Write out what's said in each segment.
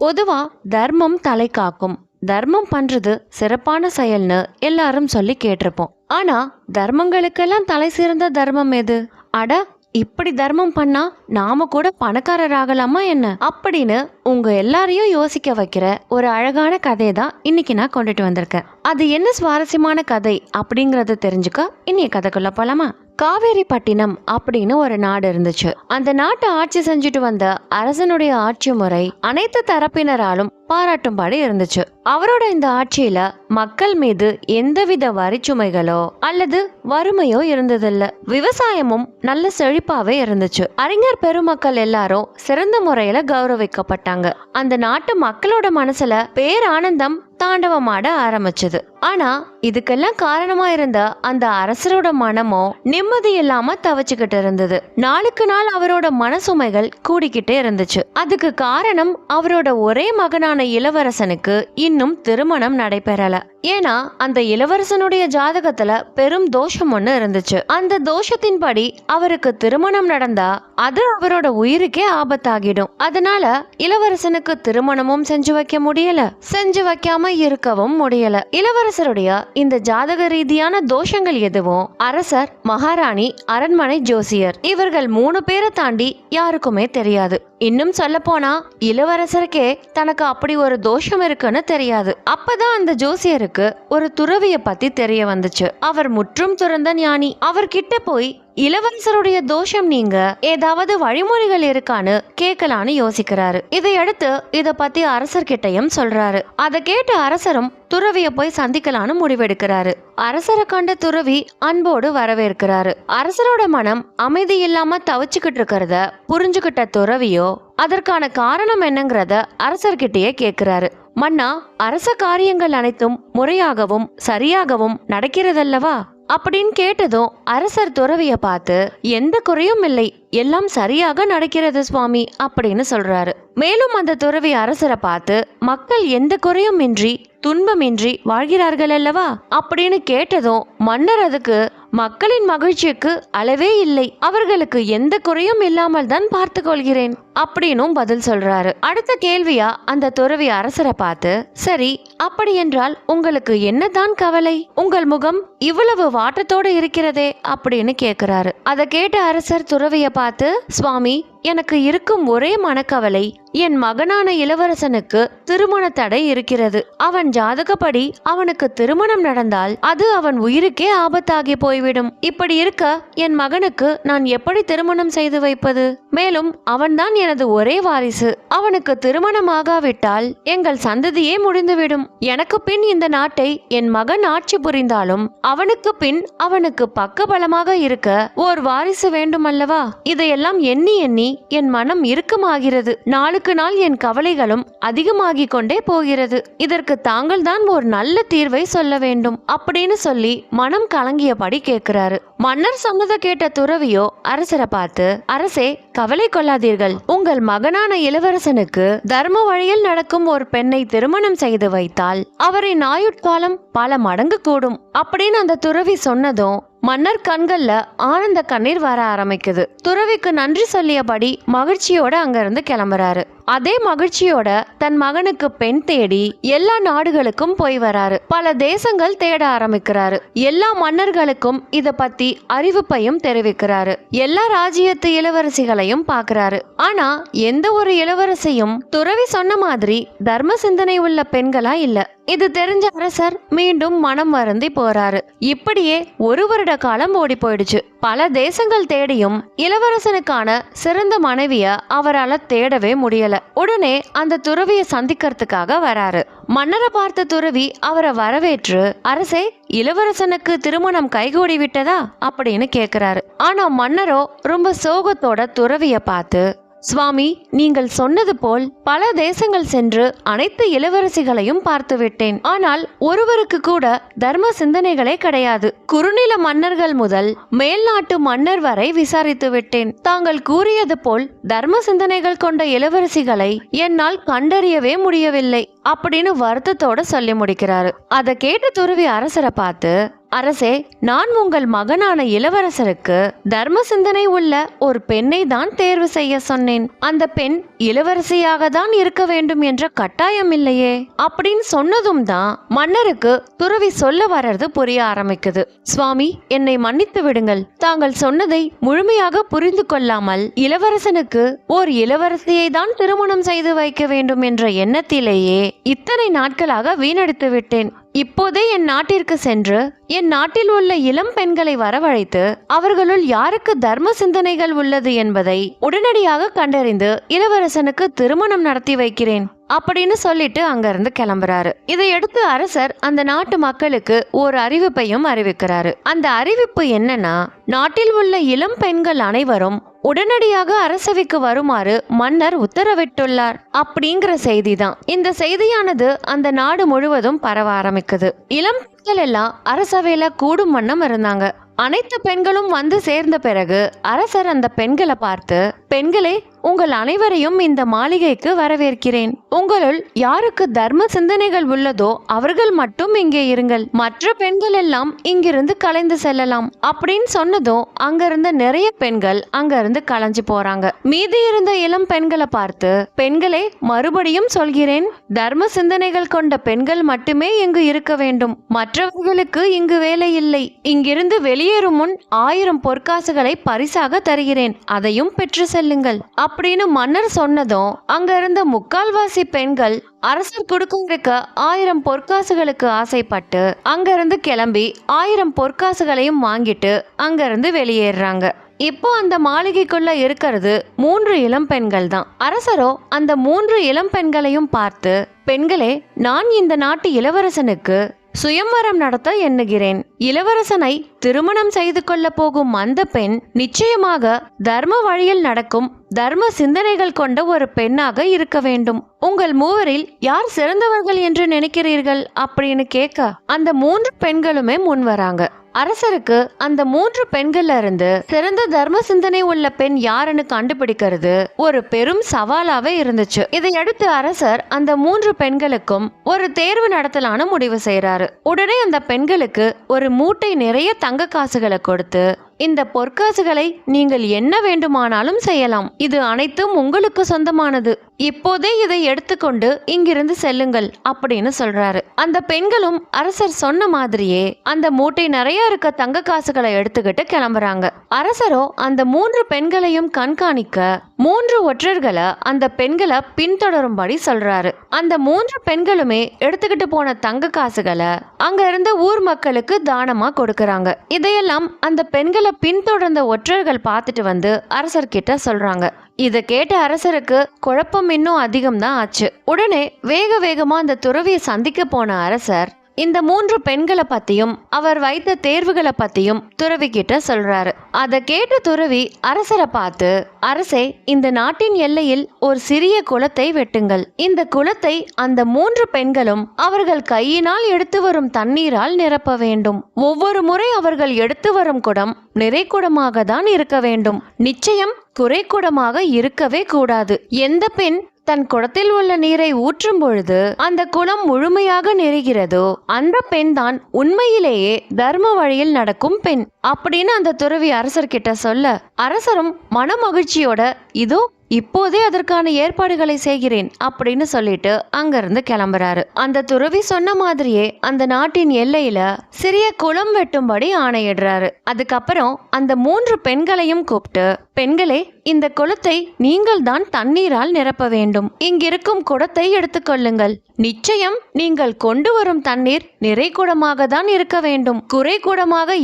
பொதுவாக தர்மம் தலை காக்கும். தர்மம் பண்ணுறது சிறப்பான செயல்னு எல்லாரும் சொல்லி கேட்டிருப்போம். ஆனால் தர்மங்களுக்கெல்லாம் தலை சிறந்த தர்மம் எது? அட இப்படி தர்மம் பண்ணா நாம கூட பணக்காரர் ஆகலாமா என்ன? அப்படின்னு உங்க எல்லாரையும் யோசிக்க வைக்கிற ஒரு அழகான கதையை தான் இன்னைக்கு நான் கொண்டுட்டு வந்திருக்கேன். அது என்ன சுவாரஸ்யமான கதை அப்படிங்கறத தெரிஞ்சுக்க இன்னைய கதைக்குள்ள போலாமா? காவேரிப்பட்டினம் அப்படின்னு ஒரு நாடு இருந்துச்சு. அந்த நாட்டை ஆட்சி செஞ்சுட்டு வந்த அரசனுடைய ஆட்சி முறை அனைத்து தரப்பினராலும் பாராட்டும்படி இருந்துச்சு. அவரோட இந்த ஆட்சியில மக்கள் மீது எந்தவித வரிச்சுமைகளோ அல்லது வறுமையோ இருந்ததில்ல. விவசாயமும் நல்ல செழிப்பாவே இருந்துச்சு. அறிஞர் பெருமக்கள் எல்லாரும் சிறந்த முறையில கௌரவிக்கப்பட்டாங்க. அந்த நாட்டு மக்களோட மனசுல பேரானந்தம் தாண்டவமாட ஆரம்பிச்சது. ஆனா இதுக்கெல்லாம் காரணமா இருந்த அந்த அரசரோட மனமோ நிம்மதி இல்லாம தவிச்சுக்கிட்டு இருந்தது. நாளுக்கு நாள் அவரோட மனசுமைகள் கூடிக்கிட்டே இருந்துச்சு. அதுக்கு காரணம் அவரோட ஒரே மகனான இளவரசனுக்கு இன்னும் திருமணம் நடைபெறல. ஏன்னா அந்த இளவரசனுடைய ஜாதகத்துல பெரும் தோஷம் ஒண்ணு இருந்துச்சு. அந்த தோஷத்தின்படி அவருக்கு திருமணம் நடந்தா அது அவரோட உயிருக்கே ஆபத்தாகிடும். அதனால இளவரசனுக்கு திருமணமும் செஞ்சு வைக்க முடியல. செஞ்சு வைக்காம இருக்கவும் முடியல. இளவரசருடைய இந்த ஜாதக ரீதியான தோஷங்கள் எதுவும்? அரசர் மகாராணி அரண்மனை ஜோசியர். இவர்கள் மூணு பேரை தாண்டி யாருக்குமே தெரியாது. இன்னும் சொல்லப்போனா இளவரசருக்கே தனக்கு அப்படி ஒரு தோஷம் இருக்குன்னு தெரியாது. அப்பதான் அந்த ஜோசியருக்கு ஒரு துறவிய பத்தி தெரிய வந்துச்சு. அவர் முற்றும் துறந்த ஞானி. அவர்கிட்ட போய் இளவரசருடைய தோஷம் நீங்க ஏதாவது வழிமுறைகள் இருக்கான்னு கேட்கலான்னு யோசிக்கிறாரு. இதையடுத்து இத பத்தி அரசர்கிட்டயும் சொல்றாரு. அதை கேட்ட அரசரும் துறவிய போய் சந்திக்கலான்னு முடிவெடுக்கிறாரு. அரசரை கண்ட துறவி அன்போடு வரவேற்கிறாரு. அரசரோட மனம் அமைதி இல்லாம தவிச்சுக்கிட்டு இருக்கிறத புரிஞ்சுக்கிட்ட துறவியோ அதற்கான காரணம் என்னங்கிறத அரசர்கிட்டயே கேக்குறாரு. மன்னா அரச காரியங்கள் அனைத்தும் முறையாகவும் சரியாகவும் நடக்கிறதல்லவா? அப்படின்னு கேட்டதும் அரசர் துறவிய பார்த்து எந்த குறையும் இல்லை. எல்லாம் சரியாக நடக்கிறது சுவாமி அப்படின்னு சொல்றாரு. மேலும் அந்த துறவி அரசரை பார்த்து மக்கள் எந்த குறையும் இன்றி துன்பமின்றி வாழ்கிறார்கள் அல்லவா? அப்படின்னு கேட்டதும் மன்னர் அதுக்கு மக்களின் மகிழ்ச்சிக்கு அளவே இல்லை. அவர்களுக்கு எந்த குறையும் இல்லாமல் தான் பார்த்து கொள்கிறேன் அப்படின்னும் பதில் சொல்றாரு. அடுத்த கேள்வியா அந்த துறவி அரசரை பார்த்து சரி அப்படி என்றால் உங்களுக்கு என்னதான் கவலை? உங்கள் முகம் இவ்வளவு வாட்டத்தோடு இருக்கிறதே அப்படின்னு கேக்குறாரு. அதை கேட்ட அரசர் துறவிய பார்த்து சுவாமி எனக்கு இருக்கும் ஒரே மனக்கவலை என் மகனான இளவரசனுக்கு திருமண தடை இருக்கிறது. அவன் ஜாதகப்படி அவனுக்கு திருமணம் நடந்தால் அது அவன் உயிருக்கே ஆபத்தாகி போய்விடும். இப்படி இருக்க என் மகனுக்கு நான் எப்படி திருமணம் செய்து வைப்பது? மேலும் அவன்தான் எனது ஒரே வாரிசு. அவனுக்கு திருமணமாகாவிட்டால் எங்கள் சந்ததியே முடிந்துவிடும். எனக்கு பின் இந்த நாட்டை என் மகன் ஆட்சி புரிந்தாலும் அவனுக்கு பின் அவனுக்கு பக்கபலமாக இருக்க ஓர் வாரிசு வேண்டுமல்லவா? இதையெல்லாம் எண்ணி எண்ணி என் மனம் இறுக்கமாகிறது. நாளுக்கு நாள் என் கவலைகளும் அதிகமாகிக் கொண்டே போகிறது. இதற்கு தாங்கள் தான் ஒரு நல்ல தீர்வை சொல்ல வேண்டும் அப்படின்னு சொல்லி மனம் கலங்கியபடி கேட்கிறாரு. மன்னர் சொன்னதை கேட்ட துறவியோ அரசரை பார்த்து அரசே கவலை கொள்ளாதீர்கள். உங்கள் மகனான இளவரசனுக்கு தர்ம வழியில் நடக்கும் ஒரு பெண்ணை திருமணம் செய்து வைத்தால் அவரின் ஆயுட்காலம் பல மடங்கு கூடும். அப்படின்னு அந்த துறவி சொன்னதும் மன்னர் கண்கள்ல ஆனந்த கண்ணீர் வர ஆரம்பிக்குது. துறவிக்கு நன்றி சொல்லியபடி மகிழ்ச்சியோட அங்கிருந்து கிளம்புறாரு. அதே மகிழ்ச்சியோட தன் மகனுக்கு பெண் தேடி எல்லா நாடுகளுக்கும் போய் வராரு. பல தேசங்கள் தேட ஆரம்பிக்கிறாரு. எல்லா மன்னர்களுக்கும் இத பத்தி அறிவிப்பையும் தெரிவிக்கிறாரு. எல்லா ராஜ்யத்து இளவரசிகளையும் பாக்குறாரு. ஆனா எந்த ஒரு இளவரசியும் துறவி சொன்ன மாதிரி தர்ம சிந்தனை உள்ள பெண்களா இல்ல. இது தெரிஞ்ச அரசர் மீண்டும் மனம் வருந்தி போறாரு. இப்படியே ஒரு வருட காலம் ஓடி போயிடுச்சு. பல தேசங்கள் தேடியும் இளவரசனுக்கான சிறந்த மனைவிய அவரால் தேடவே முடியல. உடனே அந்த துறவிய சந்திக்கிறதுக்காக வராரு. மன்னரை பார்த்த துறவி அவரை வரவேற்று அரசே இளவரசனுக்கு திருமணம் கைகூடி விட்டதா? அப்படின்னு கேக்குறாரு. ஆனா மன்னரோ ரொம்ப சோகத்தோட துறவிய பார்த்து சுவாமி நீங்கள் சொன்னது போல் பல தேசங்கள் சென்று அனைத்து இளவரசிகளையும் பார்த்துவிட்டேன். ஆனால் ஒருவருக்கு கூட தர்ம சிந்தனைகளே கிடையாது. குறுநில மன்னர்கள் முதல் மேல்நாட்டு மன்னர் வரை விசாரித்து விட்டேன். தாங்கள் கூறியது போல் தர்ம சிந்தனைகள் கொண்ட இளவரசிகளை என்னால் கண்டறியவே முடியவில்லை. அப்படின்னு வருத்தத்தோட சொல்லி முடிக்கிறாரு. அதை கேட்ட துருவி அரசரை பார்த்து அரசே நான் உங்கள் மகனான இளவரசருக்கு தர்ம சிந்தனை உள்ள ஒரு பெண்ணை தான் தேர்வு செய்ய சொன்னேன். அந்த பெண் இளவரசியாக தான் இருக்க வேண்டும் என்ற கட்டாயம் இல்லையே? அப்படின்னு சொன்னதும் தான் மன்னருக்கு துறவி சொல்ல வர்றது புரிய ஆரம்பிக்குது. சுவாமி என்னை மன்னித்து விடுங்கள். தாங்கள் சொன்னதை முழுமையாக புரிந்து கொள்ளாமல் இளவரசனுக்கு ஓர் இளவரசியை தான் திருமணம் செய்து வைக்க வேண்டும் என்ற எண்ணத்திலேயே இத்தனை நாட்களாக வீணடித்து விட்டேன். இப்போதே என் நாட்டிற்கு சென்று என் நாட்டில் உள்ள இளம் பெண்களை வரவழைத்து அவர்களுள் யாருக்கு தர்ம சிந்தனைகள் உள்ளது என்பதை உடனடியாக கண்டறிந்து இளவரசனுக்கு திருமணம் நடத்தி வைக்கிறேன் அப்படின்னு சொல்லிட்டு அங்கிருந்து கிளம்புறாரு. இதையடுத்து அரசர் அந்த நாட்டு மக்களுக்கு ஒரு அறிவிப்பையும் அறிவிக்கிறாரு. அந்த அறிவிப்பு என்னன்னா நாட்டில் உள்ள இளம் பெண்கள் அனைவரும் உடனடியாக அரசவைக்கு வருமாறு மன்னர் உத்தரவிட்டுள்ளார். அப்படிங்கிற செய்தி தான் இந்த செய்தியானது அந்த நாடு முழுவதும் பரவ ஆரம்பிக்குது. இளம் பெண்கள் எல்லாம் அரசவையில கூடும் வண்ணம் இருந்தாங்க. அனைத்து பெண்களும் வந்து சேர்ந்த பிறகு அரசர் அந்த பெண்களை பார்த்து பெண்களே உங்கள் அனைவரையும் இந்த மாளிகைக்கு வரவேற்கிறேன். உங்களுள் யாருக்கு தர்ம சிந்தனைகள் உள்ளதோ அவர்கள் மட்டும் இங்கே இருங்கள். மற்ற பெண்கள் எல்லாம் இங்கிருந்து கலைந்து செல்லலாம். அப்படின்னு சொன்னதும் அங்கிருந்த நிறைய பெண்கள் அங்கிருந்து கலைஞ்சு போறாங்க. மீதி இருந்த இளம் பெண்களை பார்த்து பெண்களே மறுபடியும் சொல்கிறேன். தர்ம சிந்தனைகள் கொண்ட பெண்கள் மட்டுமே இங்கு இருக்க வேண்டும். மற்றவர்களுக்கு இங்கு வேலை இல்லை. இங்கிருந்து வெளியேறும் முன் ஆயிரம் பொற்காசுகளை பரிசாக தருகிறேன். அதையும் பெற்று செல்லுங்கள். அப்படின்னு மன்னர் சொன்னதும் அங்க இருந்த முக்கால்வாசி பெண்கள் அரசர் கொடுக்க ஆயிரம் பொற்காசுகளுக்கு ஆசைப்பட்டு அங்கிருந்து கிளம்பி ஆயிரம் பொற்காசுகளையும் வாங்கிட்டு அங்கிருந்து வெளியேறுறாங்க. இப்போ அந்த மாளிகைக்குள்ள இருக்கிறது மூன்று இளம் பெண்கள் தான். அரசரோ அந்த மூன்று இளம் பெண்களையும் பார்த்து பெண்களே நான் இந்த நாட்டு இளவரசனுக்கு சுயம்வரம் நடத்த எண்ணுகிறேன். இளவரசனை திருமணம் செய்து கொள்ள போகும் அந்த பெண் நிச்சயமாக தர்ம வழியில் நடக்கும் தர்ம சிந்தனைகள் கொண்ட ஒரு பெண்ணாக இருக்க வேண்டும். உங்கள் மூவரில் யார் சிறந்தவர்கள் என்று நினைக்கிறீர்கள் அப்படின்னு கேட்க அந்த மூன்று பெண்களுமே முன் வராங்க அரசருக்கு அந்த மூன்று பெண்கள்ல இருந்து சிறந்த தர்ம சிந்தனை உள்ள பெண் யாருன்னு கண்டுபிடிக்கிறது ஒரு பெரும் சவாலாவே இருந்துச்சு. இதையடுத்து அரசர் அந்த மூன்று பெண்களுக்கும் ஒரு தேர்வு நடத்தலான முடிவு செய்யறாரு உடனே அந்த பெண்களுக்கு ஒரு மூட்டை நிறைய தங்க காசுகளை கொடுத்து இந்த பொற்காசுகளை நீங்கள் என்ன வேண்டுமானாலும் செய்யலாம். இது அனைத்தும் உங்களுக்கு சொந்தமானது. இப்போதே இதை எடுத்துக்கொண்டு இங்கிருந்து செல்லுங்கள் அப்படின்னு சொல்றாரு. அந்த பெண்களும் அரசர் சொன்ன மாதிரியே அந்த மூட்டை நிறைய இருக்க தங்க காசுகளை எடுத்துக்கிட்டு கிளம்புறாங்க. அரசரோ அந்த மூன்று பெண்களையும் கண்காணிக்க மூன்று ஒற்றர்களை அந்த பெண்களை பின்தொடரும்படி சொல்றாரு. அந்த மூன்று பெண்களுமே எடுத்துக்கிட்டு போன தங்க காசுகளை அங்க இருந்த ஊர் மக்களுக்கு தானமா கொடுக்கறாங்க. இதையெல்லாம் அந்த பெண்களை பின்தொடர்ந்த ஒற்றர்கள் பார்த்துட்டு வந்து அரசர்கிட்ட சொல்றாங்க. இதை கேட்ட அரசருக்கு குழப்பம் இன்னும் அதிகம் தான் ஆச்சு. உடனே வேக வேகமா அந்த துறவியை சந்திக்க போன அரசர் இந்த மூன்று பெண்களை பத்தியும் அவர் வைத்த தேர்வுகளை பத்தியும் துறவி கிட்ட சொல்றாரு. அதை கேட்ட துறவி அரசரை பார்த்து அரசே இந்த நாட்டின் எல்லையில் ஒரு சிறிய குளத்தை வெட்டுங்கள். இந்த குளத்தை அந்த மூன்று பெண்களும் அவர்கள் கையினால் எடுத்து வரும் தண்ணீரால் நிரப்ப வேண்டும். ஒவ்வொரு முறை அவர்கள் எடுத்து வரும் குடம் நிறைக்குடமாக தான் இருக்க வேண்டும். நிச்சயம் குறைக்குடமாக இருக்கவே கூடாது. எந்த பெண் தன் குடத்தில் உள்ள நீரை ஊற்றும் பொழுது அந்த குளம் முழுமையாக நிறைகிறதோ அந்த பெண் தான் உண்மையிலேயே தர்ம வழியில் நடக்கும் பெண் அப்படின்னு அந்த துறவி அரசர்கிட்ட சொல்ல அரசரும் மனமகிழ்ச்சியோட இதோ இப்போதே அதற்கான ஏற்பாடுகளை செய்கிறேன் அப்படின்னு சொல்லிட்டு அங்கிருந்து கிளம்புறாரு. அந்த துறவி சொன்ன மாதிரியே அந்த நாட்டின் எல்லையில சிறிய குளம் வெட்டும்படி ஆணையிடுறாரு. அதுக்கப்புறம் அந்த மூன்று பெண்களையும் கூப்பிட்டு பெண்களே இந்த குளத்தை நீங்கள் தான் தண்ணீரால் நிரப்ப வேண்டும். இங்கிருக்கும் குடத்தை எடுத்துக்கொள்ளுங்கள் நிச்சயம் நீங்கள் கொண்டு வரும் தண்ணீர் நிறை தான் இருக்க வேண்டும். குறை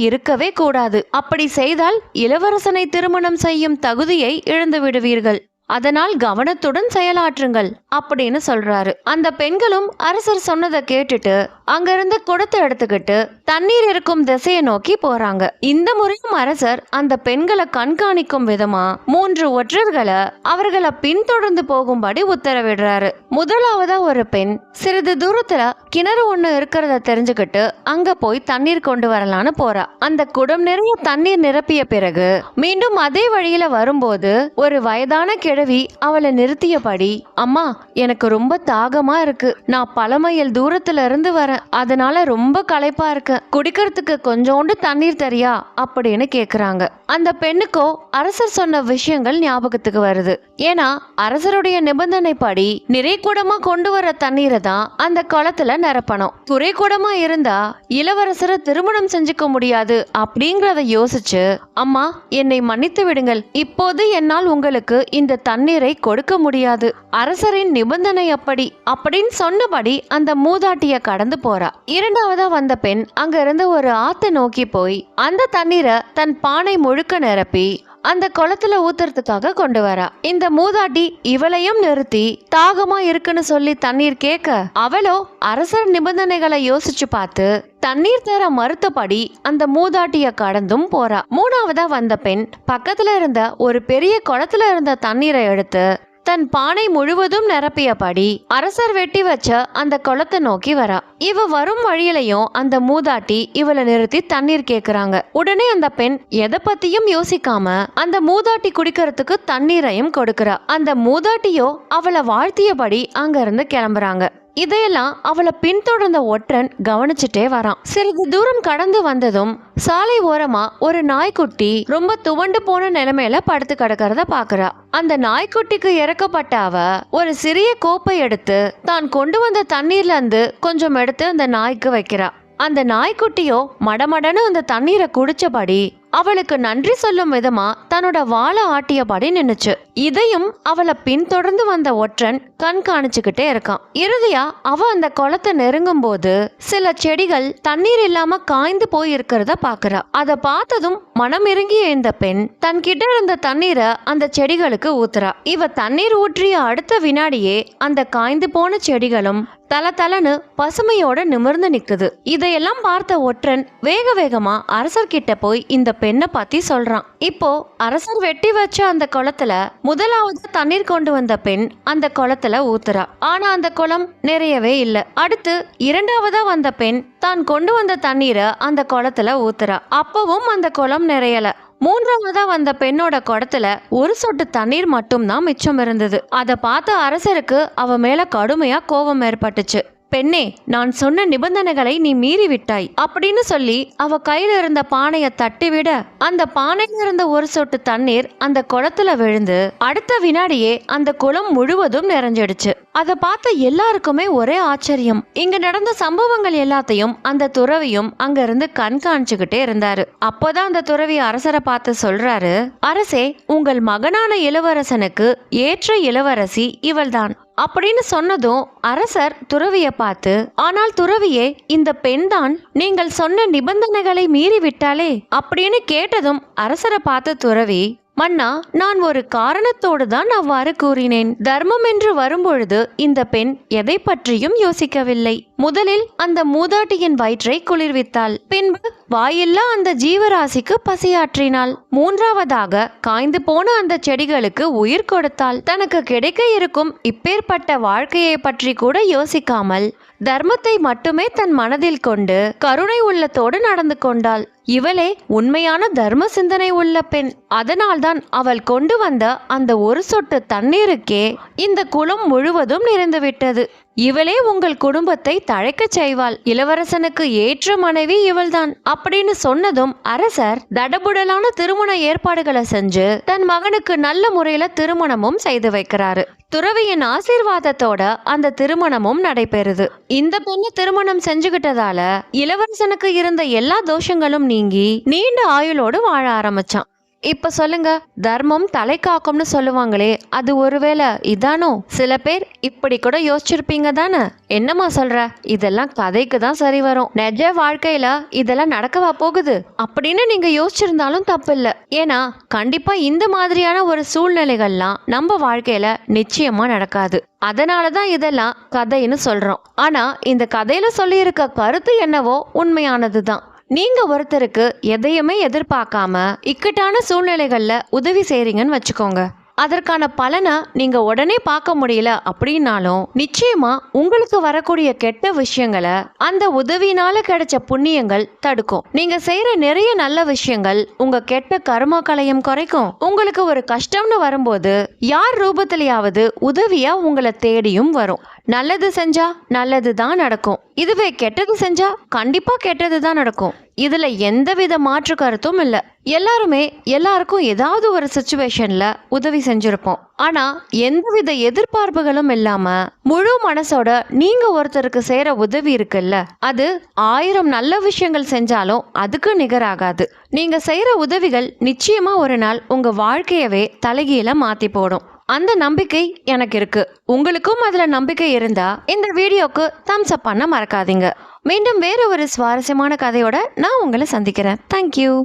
இருக்கவே கூடாது. அப்படி செய்தால் இளவரசனை திருமணம் செய்யும் தகுதியை இழந்து விடுவீர்கள் அதனால் கவனத்துடன் செயலாற்றுங்கள் அப்படின்னு சொல்றாரு. அந்த பெண்களும் அரசர் சொன்னதை கேட்டுட்டு அங்கிருந்து குடத்தை எடுத்துக்கிட்டு தண்ணீர் இருக்கும் திசையை நோக்கி போறாங்க. இந்த முறையும் அரசர் அந்த பெண்களை கண்காணிக்கும் விதமா மூன்று ஒற்றர்களை அவர்களை பின்தொடர்ந்து போகும்படி உத்தரவிடுறாரு. முதலாவதா ஒரு பெண் சிறிது தூரத்துல கிணறு ஒண்ணு இருக்கிறத தெரிஞ்சுக்கிட்டு அங்க போய் தண்ணீர் கொண்டு வரலான்னு போறா. அந்த குடம் நிறைய தண்ணீர் நிரப்பிய பிறகு மீண்டும் அதே வழியில வரும்போது ஒரு வயதான கிழவி அவளை நிறுத்தியபடி அம்மா எனக்கு ரொம்ப தாகமா இருக்கு. நான் பல மைல் தூரத்துல இருந்து வரேன். அதனால ரொம்ப களைப்பா இருக்கேன் குடிக்கிறதுக்கு கொஞ்சோண்டு தண்ணீர் தரியா? அப்படின்னு கேக்குறாங்க. அந்த பெண்ணுக்கோ அரசர் சொன்ன விஷயங்கள் ஞாபகத்துக்கு வருது. ஏன்னா அரசருடைய நிபந்தனைப்படி நிறைகுடமா கொண்டு வர தண்ணீரை தான் அந்த குளத்துல நிரப்பணும். குறைகுடமா இருந்தா இளவரசரை திருமணம் செஞ்சுக்க முடியாது அப்படிங்கறத யோசிச்சு அம்மா என்னை மன்னித்து விடுங்கள். இப்போது என்னால் உங்களுக்கு இந்த தண்ணீரை கொடுக்க முடியாது. அரசரின் நிபந்தனை அப்படி. அப்படின்னு சொன்னபடி அந்த மூதாட்டிய கடந்து போறா. இரண்டாவதா வந்த பெண் அங்க இருந்து ஒரு ஆத்தை நோக்கி போய் அந்த தண்ணீரை தன் பானை முழுக்க நிரப்பி அந்த குளத்துல ஊத்துறதுக்காக கொண்டு வரா. இந்த மூதாட்டி இவளையும் நிறுத்தி தாகமா இருக்குன்னு சொல்லி தண்ணீர் கேட்க அவளோ அரசர் நிபந்தனைகளை யோசிச்சு பார்த்து தண்ணீர் தர மறுத்தபடி அந்த மூதாட்டிய கடந்தும் போறா. மூணாவதா வந்த பெண் பக்கத்துல இருந்த ஒரு பெரிய குளத்துல இருந்த தண்ணீரை எடுத்து தன் பானை முழுவதும் நிரப்பியபடி அரசர் வெட்டி வச்ச அந்த குளத்தை நோக்கி வரா. இவ வரும் வழியிலையும் அந்த மூதாட்டி இவளை நிறுத்தி தண்ணீர் கேக்குறாங்க. உடனே அந்த பெண் எதை பத்தியும் யோசிக்காம அந்த மூதாட்டி குடிக்கிறதுக்கு தண்ணீரையும் கொடுக்கறா. அந்த மூதாட்டியோ அவளை வாழ்த்தியபடி அங்க இருந்து கிளம்புறாங்க. இதையெல்லாம் அவளை பின்தொடர்ந்த ஒற்றன் கவனிச்சுட்டே வரான். சிறிது தூரம் கடந்து வந்ததும் சாலை ஓரமா ஒரு நாய்க்குட்டி ரொம்ப துவண்டு போன நிலைமையில படுத்து கிடக்கிறத பாக்குறா. அந்த நாய்க்குட்டிக்கு இறக்கப்பட்ட அவ ஒரு சிறிய கோப்பை எடுத்து தான் கொண்டு வந்த தண்ணீர்ல இருந்து கொஞ்சம் எடுத்து அந்த நாய்க்கு வைக்கிறா. அந்த நாய்க்குட்டியோ மடமடன்னு அந்த தண்ணீரை குடிச்சபடி அவளுக்கு நன்றி சொல்லும் விதமா தன்னோட வாழை ஆட்டியபடி நின்னுச்சு. இதையும் அவளை பின்தொடர்ந்து வந்த ஒற்றன் கண்காணிச்சுக்கிட்டே இருக்கான். இறுதியா அவ அந்த குளத்தை நெருங்கும் போது சில செடிகள் தண்ணீர் இல்லாம காய்ந்து போய் இருக்கிறத பாக்குறா. அதை பார்த்ததும் மனம் இறங்கிய இந்த பெண் தன்கிட்ட இருந்த தண்ணீரை அந்த செடிகளுக்கு ஊத்துறா. இவ தண்ணீர் ஊற்றிய அடுத்த வினாடியே அந்த காய்ந்து போன செடிகளும் தல தலன்னு பசுமையோட நிமிர்ந்து நிக்குது. இதையெல்லாம் பார்த்த ஒற்றன் வேக வேகமா அரசர்கிட்ட போய் இந்த பெண்ணை பத்தி சொல்றான். இப்போ அரசர் வெட்டி வச்ச அந்த குளத்துல முதலாவது தண்ணீர் கொண்டு வந்த பெண் அந்த குளத்துல ஊத்துறா. ஆனா அந்த குளம் நிறையவே இல்ல. அடுத்து இரண்டாவதா வந்த பெண் தான் கொண்டு வந்த தண்ணீரை அந்த குளத்துல ஊத்துறா. அப்பவும் அந்த குளம் நிறையல. மூன்றாவதா வந்த பெண்ணோட குடத்துல ஒரு சொட்டு தண்ணீர் மட்டும்தான் மிச்சம் இருந்தது. அதை பார்த்த அரசருக்கு அவ மேல கடுமையா கோபம் ஏற்பட்டுச்சு. பெண்ணே நான் சொன்ன நிபந்தனைகளை நீ மீறிவிட்டாய். அப்படின்னு சொல்லி அவ கையில இருந்த பானைய தட்டிவிட அந்த பானையில இருந்த ஒரு சொட்டு தண்ணீர் அந்த குளத்துல விழுந்து அடுத்த வினாடியே அந்த குளம் முழுவதும் நிறைஞ்சிடுச்சு. அதை பார்த்த எல்லாருக்குமே ஒரே ஆச்சரியம். இங்க நடந்த சம்பவங்கள் எல்லாத்தையும் அந்த துறவியும் அங்க இருந்து கண்காணிச்சுக்கிட்டே இருந்தாரு. அப்போதான் அந்த துறவி அரசரை பார்த்து சொல்றாரு அரசே உங்கள் மகனான இளவரசனுக்கு ஏற்ற இளவரசி இவள்தான். அப்படின்னு சொன்னதும் அரசர் துறவியை பார்த்து ஆனால் துறவியே இந்த பெண்தான் நீங்கள் சொன்ன நிபந்தனைகளை மீறிவிட்டாளே அப்படின்னு கேட்டதும் அரசரை பார்த்த துறவி மன்னா நான் ஒரு காரணத்தோடு தான் அவ்வாறு கூறினேன். தர்மம் என்று வரும்பொழுது இந்த பெண் எதை பற்றியும் யோசிக்கவில்லை. முதலில் அந்த மூதாட்டியின் வயிற்றை குளிர்வித்தாள். பின்பு வாயில்லா அந்த ஜீவராசிக்கு பசியாற்றினாள். மூன்றாவதாக காய்ந்து போன அந்த செடிகளுக்கு உயிர் கொடுத்தாள். தனக்கு கிடைக்க இருக்கும் இப்பேற்பட்ட வாழ்க்கையை பற்றி கூட யோசிக்காமல் தர்மத்தை மட்டுமே தன் மனதில் கொண்டு கருணை உள்ளத்தோடு நடந்து கொண்டாள். இவளே உண்மையான தர்ம சிந்தனை உள்ள பெண். அதனால்தான் அவள் கொண்டு வந்த அந்த ஒரு சொட்டு தண்ணீருக்கே இந்த குளம் முழுவதும் நிறைந்துவிட்டது இவளே உங்கள் குடும்பத்தை தழைக்கச் செய்வாள். இளவரசனுக்கு ஏற்ற மனைவி இவள்தான். அப்படின்னு சொன்னதும் அரசர் தடபுடலான திருமண ஏற்பாடுகளை செஞ்சு தன் மகனுக்கு நல்ல முறையில திருமணமும் செய்து வைக்கிறாரு. துறவியின் ஆசீர்வாதத்தோட அந்த திருமணமும் நடைபெறுது. இந்த பெண்ணை திருமணம் செஞ்சுகிட்டதால இளவரசனுக்கு இருந்த எல்லா தோஷங்களும் நீங்கி நீண்ட ஆயுளோடு வாழ ஆரம்பிச்சான். இப்ப சொல்லுங்க தர்மம் தலை காக்கும்னு சொல்லுவாங்களே அது ஒருவேளை இதானோ? சில பேர் இப்படி கூட யோசிச்சிருப்பீங்க தானே? என்னம்மா சொல்ற? இதெல்லாம் கதைக்கு தான் சரி வரும். நிஜ வாழ்க்கையில இதெல்லாம் நடக்கவா போகுது? அப்படின்னு நீங்க யோசிச்சிருந்தாலும் தப்பு இல்ல ஏன்னா கண்டிப்பா இந்த மாதிரியான ஒரு சூழ்நிலைகள்லாம் நம்ம வாழ்க்கையில நிச்சயமா நடக்காது. அதனால தான் இதெல்லாம் கதைன்னு சொல்றோம். ஆனா இந்த கதையில சொல்லியிருக்க கருத்து என்னவோ உண்மையானது தான் நீங்கள் ஒருத்தருக்கு எதையுமே எதிர்பார்க்காம இக்கட்டான சூழ்நிலைகளில் உதவி செய்கிறீங்கன்னு வச்சுக்கோங்க. அதற்கான பலனை நீங்க உடனே பார்க்க முடியல அப்படின்னாலும் நிச்சயமா உங்களுக்கு வரக்கூடிய கெட்ட விஷயங்களை அந்த உதவினால கிடைச்ச புண்ணியங்கள் தடுக்கும். நீங்க செய்யற நிறைய நல்ல விஷயங்கள் உங்க கெட்ட கர்ம குறைக்கும். உங்களுக்கு ஒரு கஷ்டம்னு வரும்போது யார் ரூபத்திலேயாவது உதவியா உங்களை தேடியும் வரும். நல்லது செஞ்சா நல்லது தான் நடக்கும். இதுவே கெட்டது செஞ்சா கண்டிப்பா கெட்டது தான் நடக்கும். இதுல எந்தவித மாற்று கருத்தும் இல்ல. எல்லாருமே எல்லாருக்கும் ஏதாவது ஒரு சுச்சுவேஷன்ல உதவி செஞ்சிருப்போம். ஆனா எந்தவித எதிர்பார்ப்புகளும் இல்லாம முழு மனசோட நீங்க ஒருத்தருக்கு செய்யற உதவி இருக்குல்ல அது ஆயிரம் நல்ல விஷயங்கள் செஞ்சாலும் அதுக்கு நிகராகாது. நீங்க செய்யற உதவிகள் நிச்சயமா ஒரு நாள் உங்க வாழ்க்கையவே தலைகீழ மாத்தி போடும். அந்த நம்பிக்கை எனக்கு இருக்கு. உங்களுக்கும் அதுல நம்பிக்கை இருந்தா இந்த வீடியோக்கு தம்ஸ் அப் பண்ண மறக்காதீங்க. மீண்டும் வேற ஒரு சுவாரஸ்யமான கதையோட நான் உங்களை சந்திக்கிறேன். தேங்க்யூ